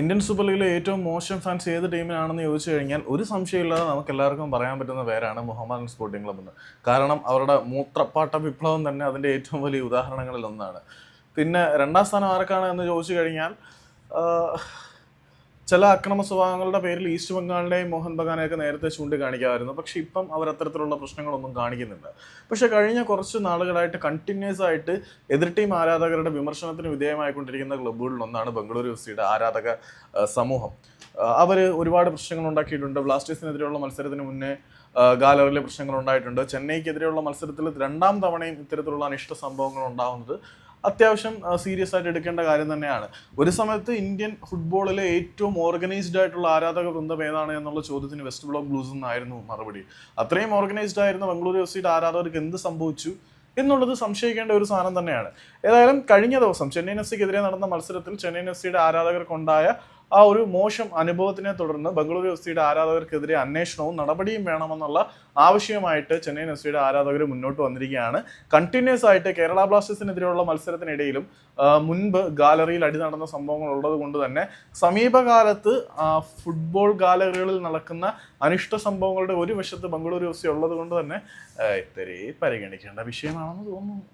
Indian super ലീഗിലെ ഏറ്റവും മോശം ഫാൻസ് ഏത് ടീമിനാണെന്ന് ചോദിച്ചു കഴിഞ്ഞാൽ ഒരു സംശയമില്ലാതെ നമുക്ക് എല്ലാവർക്കും പറയാൻ പറ്റുന്ന പേരാണ് മുഹമ്മദൻ സ്പോർട്ടിംഗ് ക്ലബ് എന്ന്. കാരണം അവരുടെ മൂത്രപ്പാട്ട വിപ്ലവം തന്നെ അതിന്റെ ഏറ്റവും വലിയ ഉദാഹരണങ്ങളിൽ ഒന്നാണ്. പിന്നെ രണ്ടാം സ്ഥാനം ആർക്കാണ് എന്ന് ചോദിച്ചു കഴിഞ്ഞാൽ ചില അക്രമ സ്വഭാവങ്ങളുടെ പേരിൽ ഈസ്റ്റ് ബംഗാളിനെയും മോഹൻ ബഗാനെയൊക്കെ നേരത്തെ ചൂണ്ടിക്കാണിക്കാമായിരുന്നു പക്ഷെ ഇപ്പം അവർ അത്തരത്തിലുള്ള പ്രശ്നങ്ങളൊന്നും കാണിക്കുന്നില്ല. പക്ഷെ കഴിഞ്ഞ കുറച്ച് നാളുകളായിട്ട് കണ്ടിന്യൂസ് ആയിട്ട് എതിർ ടീം ആരാധകരുടെ വിമർശനത്തിന് വിധേയമായിക്കൊണ്ടിരിക്കുന്ന ക്ലബ്ബുകളിൽ ഒന്നാണ് ബംഗളൂരു എഫ് സിയുടെ ആരാധക സമൂഹം. അവർ ഒരുപാട് പ്രശ്നങ്ങൾ ഉണ്ടാക്കിയിട്ടുണ്ട്. ബ്ലാസ്റ്റേഴ്സിനെതിരെയുള്ള മത്സരത്തിന് മുന്നേ ഗാലറിയിലെ പ്രശ്നങ്ങൾ ഉണ്ടായിട്ടുണ്ട്. ചെന്നൈക്കെതിരെയുള്ള മത്സരത്തിൽ രണ്ടാം തവണയും ഇത്തരത്തിലുള്ള അനിഷ്ട സംഭവങ്ങൾ ഉണ്ടാവുന്നത് അത്യാവശ്യം സീരിയസ് ആയിട്ട് എടുക്കേണ്ട കാര്യം തന്നെയാണ്. ഒരു സമയത്ത് ഇന്ത്യൻ ഫുട്ബോളിലെ ഏറ്റവും ഓർഗനൈസ്ഡ് ആയിട്ടുള്ള ആരാധക വൃന്ദം ഏതാണ് എന്നുള്ള ചോദ്യത്തിന് വെസ്റ്റ് ബ്ലോക്ക് ബ്ലൂസ് എന്നായിരുന്നു മറുപടി. അത്രയും ഓർഗനൈസ്ഡ് ആയിരുന്ന ബംഗളൂരു എഫ് സിയുടെ ആരാധകർക്ക് എന്ത് സംഭവിച്ചു എന്നുള്ളത് സംശയിക്കേണ്ട ഒരു സാധനം തന്നെയാണ്. ഏതായാലും കഴിഞ്ഞ ദിവസം ചെന്നൈയിൻ എഫ് സിക്കെതിരെ നടന്ന മത്സരത്തിൽ ചെന്നൈയിൻ എഫ് സിയുടെ ആരാധകർക്കുണ്ടായ ആ ഒരു മോശം അനുഭവത്തിനെ തുടർന്ന് ബംഗളൂരു എഫ് സിയുടെ ആരാധകർക്കെതിരെ അന്വേഷണവും നടപടിയും വേണമെന്നുള്ള ആവശ്യമായിട്ട് ചെന്നൈയിൻ എഫ് സിയുടെ ആരാധകർ മുന്നോട്ട് വന്നിരിക്കുകയാണ്. കണ്ടിന്യൂസ് ആയിട്ട് കേരള ബ്ലാസ്റ്റേഴ്സിനെതിരെയുള്ള മത്സരത്തിനിടയിലും മുൻപ് ഗാലറിയിൽ അടി നടന്ന സംഭവങ്ങൾ ഉള്ളത് കൊണ്ട് തന്നെ സമീപകാലത്ത് ഫുട്ബോൾ ഗാലറികളിൽ നടക്കുന്ന അനിഷ്ട സംഭവങ്ങളുടെ ഒരു വശത്ത് ബംഗളൂരു എഫ് സി ഉള്ളത് കൊണ്ട് തന്നെ ഇത്തിരി പരിഗണിക്കേണ്ട വിഷയമാണെന്ന് തോന്നുന്നു.